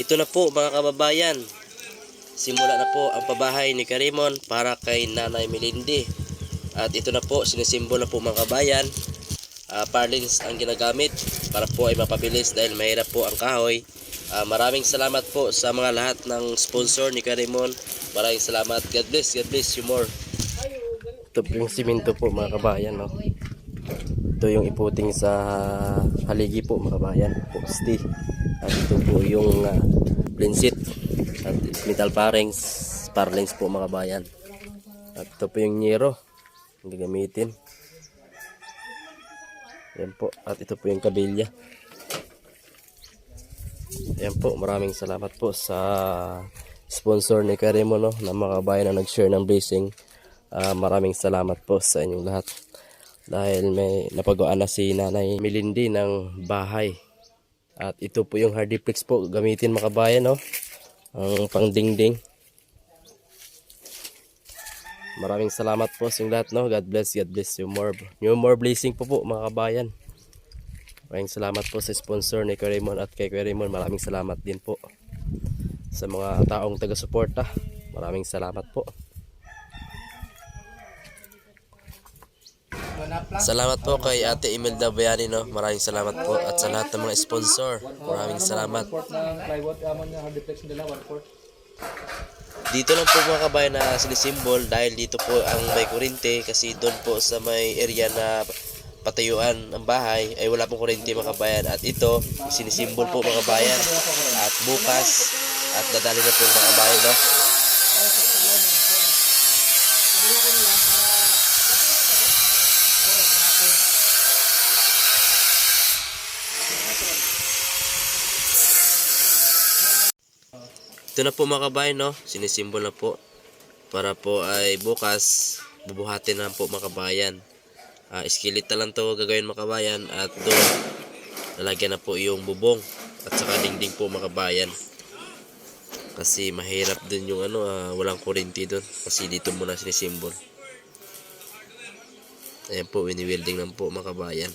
Ito na po mga kababayan. Simula na po ang pabahay ni Karimon para kay Nanay Melindi. At ito na po, sinisimbol na po mga kabayan. Ah, parlins ang ginagamit para po ay mapabilis dahil mahirap po ang kahoy. Ah, maraming salamat po sa mga lahat ng sponsor ni Karimon. Maraming salamat. God bless, God bless you more. Ito po yung simento po mga kabayan. No? Ito yung iputing sa haligi po mga kabayan. Posti. At ito po yung uh, blinsit. At metal parings. Parlings po mga kabayan. At ito po yung nyero. Ang gagamitin. Yan po. At ito po yung kabilya. Yan po. Maraming salamat po sa sponsor ni Karimo no, na mga kabayan na nag-share ng blessing. Ah, maraming salamat po sa inyong lahat. Dahil may napagawa na si Nanay Milindi ng bahay. At ito po yung hardiplex po gamitin mga kabayan no. Ang pangdingding. Maraming salamat po sa lahat no. God bless, God bless you more. New more blessing po po mga kabayan. Maraming salamat po sa sponsor ni Kuya at kay Kuya Raymond. Maraming salamat din po sa mga taong taga-suporta. Maraming salamat po. Salamat po kay Ate Imelda Bayani no. Maraming salamat po at sa lahat ng mga sponsor. Maraming salamat. Dito lang po mga kabayan na sinisimbol dahil dito po ang may kurente kasi doon po sa may area na patayuan ng bahay ay wala pong kurente mga kabayan at ito sinisimbol po mga kabayan at bukas at dadali na po mga kabayan no. Ito na po mga kabayan, no? Sinisimbol na po. Para po ay bukas, bubuhatin na po mga kabayan. Ah, iskilita lang to gagawin mga kabayan at doon lalagyan na po yung bubong at saka dingding po mga kabayan. Kasi mahirap din yung ano, ah, walang kuryente doon. Kasi dito muna sinisimbol. Ayan po, wini-welding lang po mga kabayan.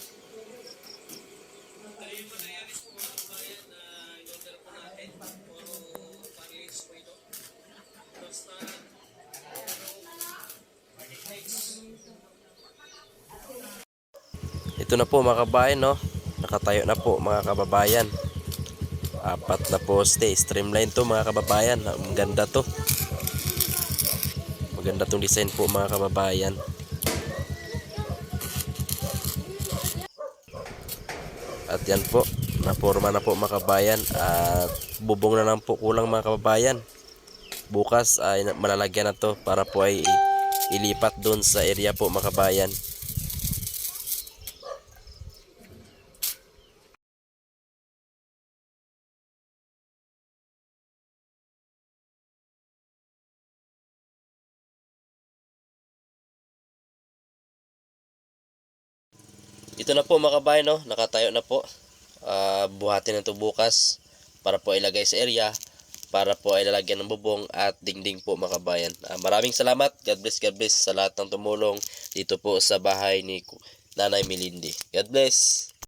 Ito na po mga kabayan, no? Nakatayo na po mga kababayan. Apat na poste. Streamline to mga kababayan. Ang ganda to. Maganda tong design po mga kababayan. At yan po. Naporma na po mga kababayan. At bubong na lang po kulang mga kababayan. Bukas ay malalagyan na to para po ay ilipat doon sa area po mga kababayan. Ito na po mga kabayan, no? nakatayo na po. Ah, buhatin na ito bukas para po ilagay sa area para po ay lalagyan ng bubong at dingding po mga kabayan. Ah, maraming salamat. God bless, God bless sa lahat ng tumulong dito po sa bahay ni Nanay Milindi. God bless.